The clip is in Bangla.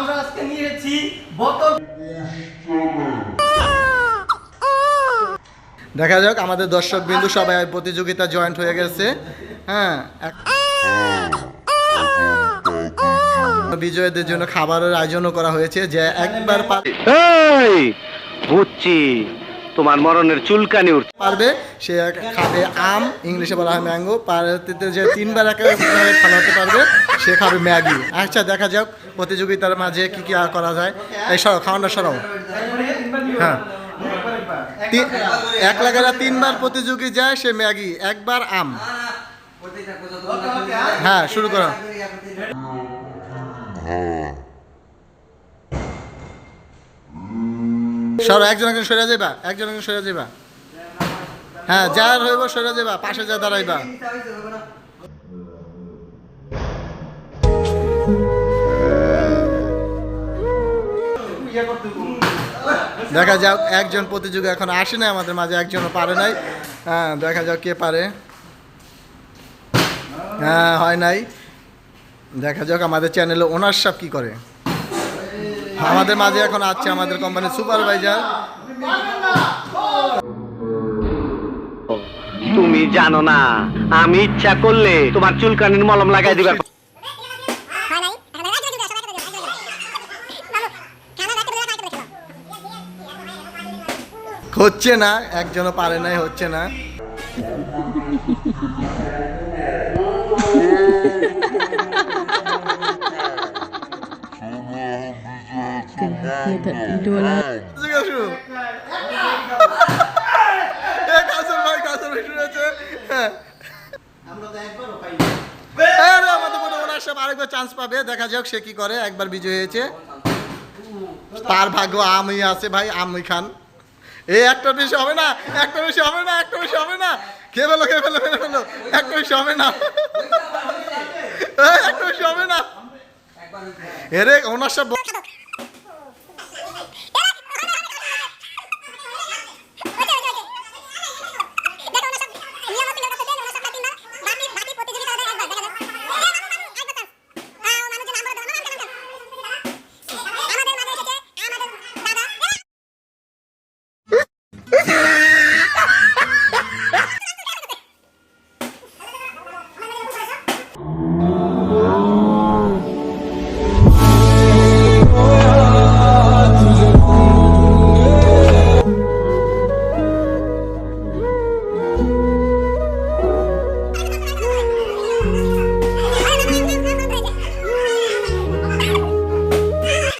আমরা আজকে নিয়েছি বোতল। দেখা যাক আমাদের দর্শক বিন্দু সবাই প্রতিযোগিতা জয়েন্ট হয়ে গেছে। হ্যাঁ বিজয়দের জন্য খাবারের আয়োজনও করা হয়েছে যে একবার পাচ্ছি বুঝছি তোমার মরণের চুলকানি উঠতে পারবে? সে খাবে আম ইংলিশে বলা হয় ম্যাঙ্গো। পরবর্তীতে যে তিনবার একেবারে খাওয়াতে পারবে সে খাবে ম্যাগি। আচ্ছা দেখা যাক প্রতিযোগিতার মাঝে কি কি আর করা যায়। এই সরো খাওয়ানো সরাও। হ্যাঁ। এক লাগারা তিনবার প্রতিযোগী যায় সে ম্যাগি একবার আম। হ্যাঁ শুরু করো। সরো, একজন একজন সরে যাইবা, একজন একজন সরে যাইবা। হ্যাঁ যার হইব সরে যাবা পাশে যা দাঁড়াইবা। দেখা যাক, একজন প্রতিযোগী এখন আসে নাই, আমাদের মাঝে একজনও পারে নাই। হ্যাঁ দেখা যাক কে পারে। হ্যাঁ হয় নাই। দেখা যাক আমাদের চ্যানেলে ওনার সব কি করে। আমাদের মাঝে এখন আছে আমাদের কোম্পানির সুপারভাইজার। তুমি জানো না আমি ইচ্ছা করলে তোমার চুলকানির মলম লাগাই দিবা। হয় হচ্ছে না একজনও পারে নাই হচ্ছে না প্রতিযোগিতা শুরু। এ, কাসর ভাই, কাসর ভাই শুনেছে। হ্যাঁ। আরে, আমাদের মনে ওনার সব আরেকবার চান্স পাবে। দেখা যাক সে কি করে। একবার বিজয় হয়েছে। তার ভাগ্য আমি আছে ভাই আমি খান। এ একটা বেশি হবে না একটা বেশি হবে না একটা বেশি হবে না। কে বলো কে বলো কে বলো একটা বেশি হবে না। একটা বেশি হবে না। এরে ওনার সব